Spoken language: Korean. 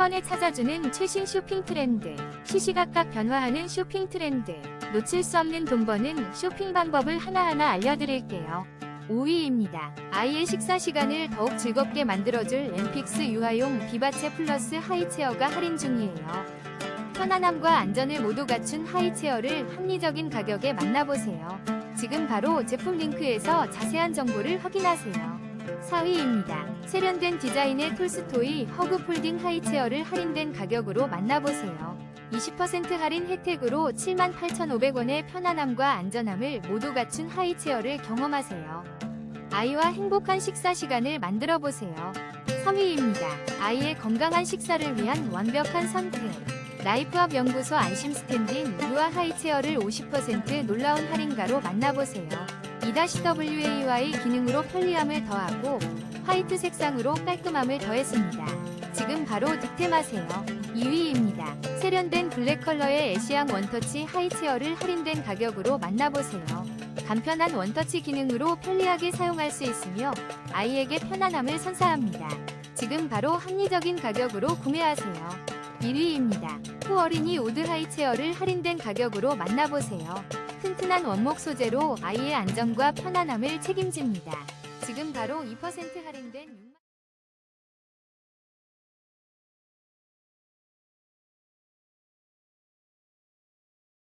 번에 찾아주는 최신 쇼핑 트렌드, 시시각각 변화하는 쇼핑 트렌드, 놓칠 수 없는 돈 버는 쇼핑 방법을 하나하나 알려드릴게요. 5위입니다. 아이의 식사 시간을 더욱 즐겁게 만들어줄 엠픽스 유아용 비바체 플러스 하이체어가 할인 중이에요. 편안함과 안전을 모두 갖춘 하이체어를 합리적인 가격에 만나보세요. 지금 바로 제품 링크에서 자세한 정보를 확인하세요. 4위입니다. 세련된 디자인의 톨스토이 허그 폴딩 하이체어를 할인된 가격으로 만나보세요. 20% 할인 혜택으로 78,500원의 편안함과 안전함을 모두 갖춘 하이체어를 경험하세요. 아이와 행복한 식사 시간을 만들어 보세요. 3위입니다. 아이의 건강한 식사를 위한 완벽한 선택. 라이프업 연구소 안심 스탠딩 유아 하이체어를 50% 놀라운 할인가로 만나보세요. 2-WAY 기능으로 편리함을 더하고 화이트 색상으로 깔끔함을 더했습니다. 지금 바로 득템하세요. 2위입니다. 세련된 블랙 컬러의 애쉬앙 원터치 하이체어를 할인된 가격으로 만나보세요. 간편한 원터치 기능으로 편리하게 사용할 수 있으며 아이에게 편안함을 선사합니다. 지금 바로 합리적인 가격으로 구매하세요. 1위입니다. 코어린이 우드 하이체어를 할인된 가격으로 만나보세요. 튼튼한 원목 소재로 아이의 안전과 편안함을 책임집니다. 지금 바로 2% 할인된 6만